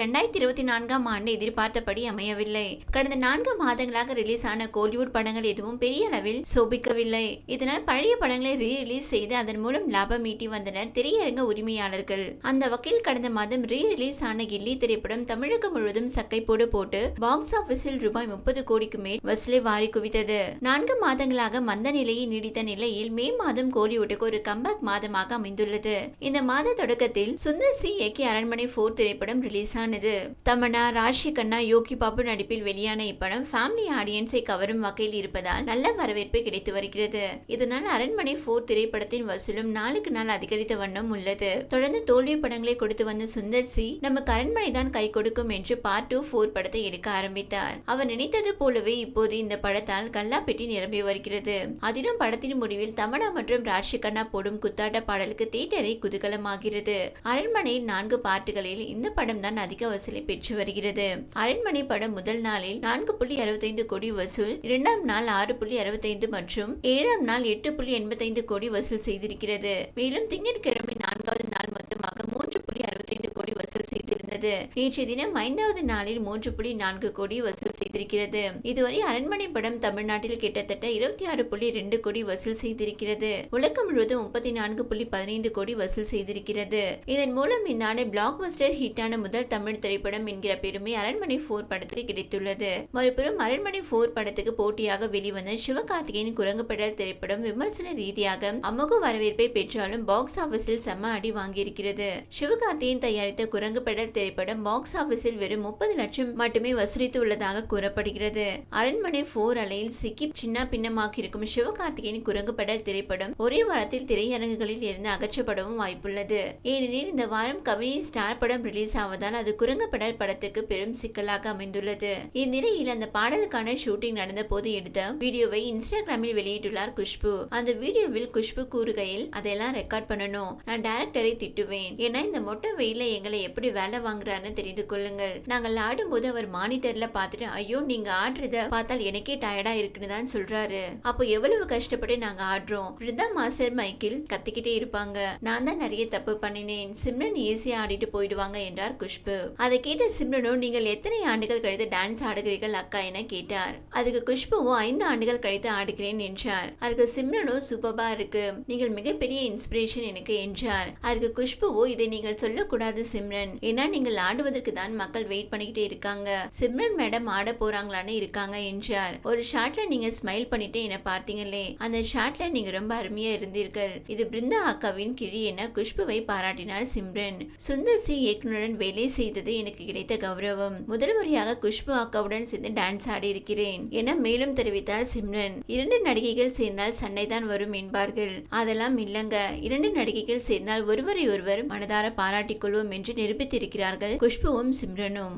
ரெண்டாயிரத்தி இருபத்தி நான்காம் ஆண்டு எதிர்பார்த்தபடி அமையவில்லை. கடந்த நான்கு மாதங்களாக ரிலீஸ் ஆன கோலிவுட் படங்கள் எதுவும் பெரிய அளவில் சோபிக்கவில்லை. இதனால் பழைய படங்களை ரீ ரிலீஸ் செய்து அதன் மூலம் லாபம் ஈட்டி வந்தனர் திரையரங்க உரிமையாளர்கள். அந்த வகையில் கடந்த மாதம் ரீ ரிலீஸ் ஆன கில்லி திரைப்படம் தமிழகம் முழுவதும் சக்கை போடு போட்டு பாக்ஸ் ஆபீஸில் ரூபாய் முப்பது கோடிக்கு மேல் வசூலை வாரி குவித்தது. நான்கு மாதங்களாக மந்த நிலையை நீடித்த நிலையில் மே மாதம் கோலிவுட்டுக்கு ஒரு கம்பேக் மாதமாக அமைந்துள்ளது. இந்த மாத தொடக்கத்தில் சுந்தர் சி இயக்கி அரண்மனை போர் திரைப்படம் ரிலீஸ் ஆனது. ஆனது தமனா ராஷி கண்ணா யோகி பாபு நடிப்பில் வெளியான இப்படம் ஃபேமிலி ஆடியன்ஸை கவரும் வகையில் இருப்பதால் நல்ல வரவேற்பு கிடைத்து வருகிறது. இதனால் அரண்மனை போர் திரைப்படத்தின் வசூலும் நாளுக்கு நாள் அதிகரித்த வண்ணம் உள்ளது. தொடர்ந்து தோல்வி படங்களை கொடுத்து வந்த சுந்தர் சி நமக்கு அரண்மனை தான் கை கொடுக்கும் என்று பார்ட் டூ போர் படத்தை எடுக்க ஆரம்பித்தார். அவர் நினைத்தது போலவே இப்போது இந்த படத்தால் கல்லாப்பெட்டி நிரம்பி வருகிறது. அதிலும் படத்தின் முடிவில் தமனா மற்றும் ராஷி கண்ணா போடும் குத்தாட்ட பாடலுக்கு தியேட்டரை குதூகலமாகிறது. அரண்மனையின் நான்கு பார்ட்டுகளில் இந்த படம் தான் அதிக வசூலை பெற்று வருகிறது. அரண்மனை படம் முதல் நாளில் நான்கு புள்ளி அறுபத்தைந்து கோடி வசூல் இரண்டாம் நாள் ஆறு புள்ளி அறுபத்தைந்து மற்றும் ஏழாம் நாள் எட்டு புள்ளி எண்பத்தைந்து கோடி வசூல் செய்திருக்கிறது. மேலும் திங்கட்கிழமை நான்காவது நாள் மொத்தமாக மூன்று புள்ளி அறுபத்தைந்து கோடி இருந்தது. செய்திருந்தது நேற்றைய தினம் ஐந்தாவது நாளில் மூன்று புள்ளி நான்கு கோடி வசூல் செய்திருக்கிறது. இதுவரை அரண்மனை படம் தமிழ்நாட்டில் கிட்டத்தட்ட இருபத்தி ஆறு புள்ளி ரெண்டு கோடி வசூல் செய்திருக்கிறது. உலகம் முழுவதும் முப்பத்தி நான்கு புள்ளி பதினைந்து கோடி வசூல் செய்திருக்கிறது. இதன் மூலம் இந்த ஆண்டு பிளாக் பஸ்டர் ஹிட்டான முதல் தமிழ் திரைப்படம் என்கிற பெருமை அரண்மனை போர் படத்துக்கு கிடைத்துள்ளது. மறுபுறம் அரண்மனை போர் படத்துக்கு போட்டியாக வெளிவந்த சிவகார்த்திகேயன் குரங்கு பெடல் திரைப்படம் விமர்சன ரீதியாக அமோக வரவேற்பை பெற்றாலும் பாக்ஸ் ஆபீஸில் செம்ம அடி வாங்கியிருக்கிறது. சிவகார்த்திகேயன் தயாரித்த குரங்கு பெடல் திரைப்படம் பாக்ஸ் ஆபீஸில் வெறும் முப்பது லட்சம் மட்டுமே வசூலித்து உள்ளதாக கூறப்படுகிறது. அரண்மனை போர் அலையில் சிக்கி சின்ன பின்னமாக இருக்கும் சிவகார்த்திகேயன் குரங்கு படல் திரைப்படம் ஒரே வாரத்தில் திரையரங்குகளில் இருந்து அகற்றப்படவும் வாய்ப்புள்ளது. ஏனெனில் இந்த வாரம் கவினின் ஸ்டார் படம் ரிலீஸ் ஆவதால் அது குரங்கப்படல் படத்துக்கு பெரும் சிக்கலாக அமைந்துள்ளது. இந்நிலையில் அந்த பாடலுக்கான ஷூட்டிங் நடந்த போது எடுத்த வீடியோவை இன்ஸ்டாகிராமில் வெளியிட்டுள்ளார் குஷ்பு. அந்த வீடியோவில் குஷ்பு கூறுகையில் அதெல்லாம் ரெக்கார்ட் பண்ணணும். நான் டைரக்டரை திட்டுவேன். ஏன்னா இந்த மொட்டை வெயில எங்களை எப்படி வேலை வாங்குறாருன்னு தெரிந்து கொள்ளுங்கள். நாங்கள் ஆடும்போது அவர் மானிட்டர்ல பார்த்துட்டு ஐயோ நீங்க ஆடுறத பார்த்தால் எனக்கே டயர்டா இருக்குன்னு தான் சொல்றாரு. அப்போ எவ்வளவு கஷ்டப்பட்டு நாங்க ஆடுறோம்? ரிதா மாஸ்டர் மைக்கில் கத்திக்கிட்டே இருப்பாங்க. நான் தான் நிறைய தப்பு பண்ணினேன். சிம்ரன் ஈஸியா ஆடிட்டு போயிடுவாங்க என்றார் குஷ்பு. அதை கேட்ட சிம்ரனும் நீங்கள் எத்தனை ஆண்டுகள் கழித்து டான்ஸ் ஆடுகிறீர்கள் அக்கா? என கேட்டார். அதுக்கு குஷ்புவும் ஐந்து ஆண்டுகள் கழித்து ஆடுகிறேன் என்றார். அதுக்கு சிம்ரனும் சூப்பர்பா இருக்கு. நீங்கள் மிகப்பெரிய இன்ஸ்பிரேஷன் எனக்கு என்றார். அதுக்கு குஷ்புவோ இதை நீங்கள் சொல்லக்கூடாது சிம்ரன். ஏன்னா நீங்கள் ஆடுவதற்கு தான் மக்கள் வெயிட் பண்ணிக்கிட்டே இருக்காங்க. சிம்ரன் மேடம் ஆட போறாங்களான்னு இருக்காங்க என்றார் ஒரு ஷாட்ல நீங்க ஸ்மைல் பண்ணிட்டு என்ன பார்த்தீங்களே அந்த ஷாட்ல நீங்க ரொம்ப அருமையா இருந்தீர்கள். இது பிருந்தா அக்காவின் கிழி என குஷ்புவை பாராட்டினார் சிம்ரன். சுந்தர் சி இயக்குனருடன் வேலை செய்தது எனக்கு கிடைத்த கௌரவம். முதல் முறையாக குஷ்பு அக்காவுடன் சேர்ந்து டான்ஸ் ஆடி இருக்கிறேன் என மேலும் தெரிவித்தார் சிம்ரன். இரண்டு நடிகைகள் சேர்ந்தால் சண்டைதான் வரும் என்பார்கள். அதெல்லாம் இல்லங்க. இரண்டு நடிகைகள் சேர்ந்தால் ஒருவரை ஒருவர் மனதார பாராட்டிக் கொள்வோம் என்று நிரூபித்திருக்கிறார் கொண்டார்கள் குஷ்புவும் சிம்ரனும்